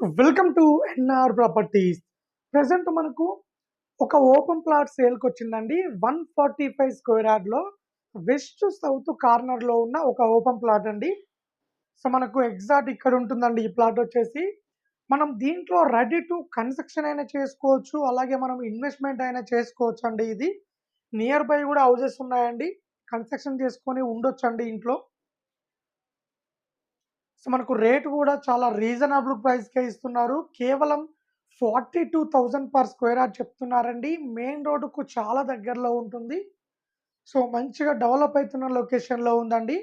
Welcome to NR properties. Present మనకు ఒక open plot సేల్కి వచ్చిందండి. వన్ ఫార్టీ ఫైవ్ స్క్వేర్ యార్డ్లో వెస్ట్ సౌత్ కార్నర్లో ఉన్న ఒక ఓపెన్ ప్లాట్ అండి. సో మనకు ఎగ్జాక్ట్ ఇక్కడ ఉంటుందండి ఈ ప్లాట్ వచ్చేసి. మనం దీంట్లో రెడీ టు కన్స్ట్రక్షన్ అయినా చేసుకోవచ్చు అలాగే మనం ఇన్వెస్ట్మెంట్ అయినా చేసుకోవచ్చు అండి ఇది. నియర్ బై కూడా హౌజెస్ ఉన్నాయండి. కన్స్ట్రక్షన్ చేసుకొని ఉండొచ్చు అండి ఇంట్లో. సో మనకు రేట్ కూడా చాలా రీజనబుల్ ప్రైస్కే ఇస్తున్నారు. కేవలం forty two thousand per square yard చెప్తున్నారండి. మెయిన్ రోడ్డుకు చాలా దగ్గరలో ఉంటుంది. సో మంచిగా డెవలప్ అవుతున్న లొకేషన్లో ఉందండి.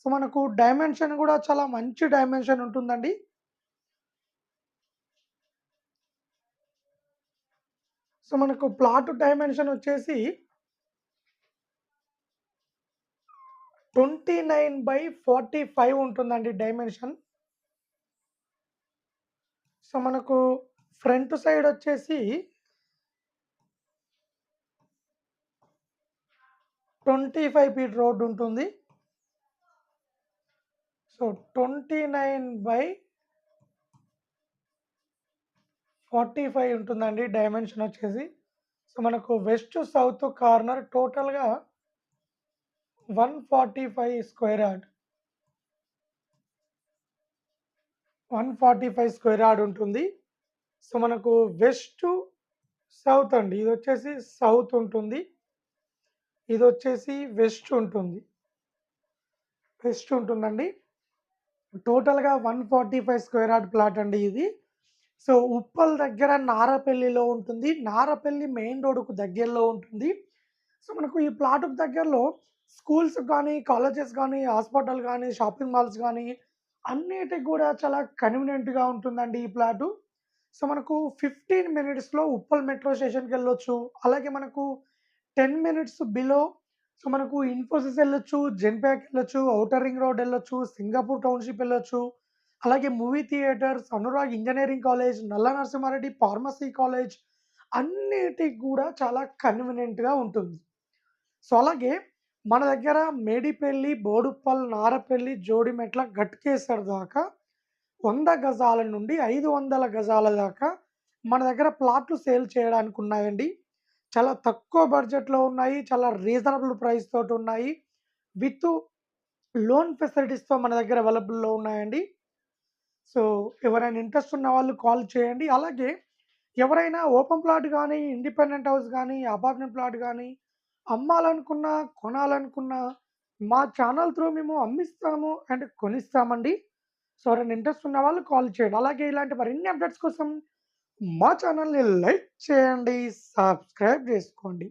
సో మనకు డైమెన్షన్ కూడా చాలా మంచి డైమెన్షన్ ఉంటుందండి. సో మనకు ప్లాట్ డైమెన్షన్ వచ్చేసి twenty nine by forty five ఉంటుందండి డైమెన్షన్. సో మనకు ఫ్రంట్ సైడ్ వచ్చేసి ట్వంటీ ఫైవ్ ఫీట్ రోడ్ ఉంటుంది. So twenty nine by forty five ఉంటుందండి డైమెన్షన్ వచ్చేసి. సో మనకు వెస్ట్ సౌత్ కార్నర్ టోటల్గా one forty five square yard. One forty five square yard ఉంటుంది. So మనకు వెస్ట్ సౌత్ అండి. ఇది వచ్చేసి సౌత్ ఉంటుంది. ఇది వచ్చేసి వెస్ట్ ఉంటుంది. వెస్ట్ ఉంటుందండి. టోటల్గా one forty five square yard plot అండి ఇది. సో ఉప్పల్ దగ్గర నారపల్లిలో ఉంటుంది. నారపల్లి మెయిన్ రోడ్డుకు దగ్గరలో ఉంటుంది. సో మనకు ఈ ప్లాట్కు దగ్గరలో స్కూల్స్ కానీ కాలేజెస్ కానీ హాస్పిటల్ కానీ షాపింగ్ మాల్స్ కానీ అన్నిటికి కూడా చాలా కన్వీనియంట్గా ఉంటుందండి ఈ ప్లాటు సో మనకు ఫిఫ్టీన్ మినిట్స్లో ఉప్పల్ మెట్రో స్టేషన్కి వెళ్ళొచ్చు. అలాగే మనకు టెన్ మినిట్స్ బిలో సో మనకు ఇన్ఫోసిస్ వెళ్ళొచ్చు జెన్ప్యాక్ వెళ్ళొచ్చు ఔటర్ రింగ్ రోడ్ వెళ్ళొచ్చు సింగపూర్ టౌన్షిప్ వెళ్ళొచ్చు. అలాగే movie theatres Anurag engineering college Nalla Narasimha Reddy pharmacy college అన్నిటికి కూడా చాలా కన్వీనియంట్గా ఉంటుంది. సో అలాగే మన దగ్గర మేడిపల్లి బోడుపల్ నారపల్లి జోడిమెట్ల గట్కేసర్ దాకా వంద గజాల నుండి ఐదు వందల గజాల దాకా మన దగ్గర ప్లాట్లు సేల్ చేయడానికి ఉన్నాయండి. చాలా తక్కువ బడ్జెట్లో ఉన్నాయి చాలా రీజనబుల్ ప్రైస్ తోటి ఉన్నాయి. విత్ లోన్ ఫెసిలిటీస్తో మన దగ్గర అవైలబుల్లో ఉన్నాయండి. సో ఎవరైనా ఇంట్రెస్ట్ ఉన్న వాళ్ళు కాల్ చేయండి. అలాగే ఎవరైనా ఓపెన్ ప్లాట్ కానీ ఇండిపెండెంట్ హౌస్ కానీ అపార్ట్మెంట్ ప్లాట్ కానీ అమ్మాలనుకున్నా కొనాలనుకున్నా మా ఛానల్ త్రూ మేము అమ్మిస్తాము అండ్ కొనిస్తామండి. సో రెండు ఇంట్రెస్ట్ ఉన్న వాళ్ళు కాల్ చేయండి. అలాగే ఇలాంటి మరిన్ని అప్డేట్స్ కోసం మా ఛానల్ని లైక్ చేయండి సబ్స్క్రైబ్ చేసుకోండి.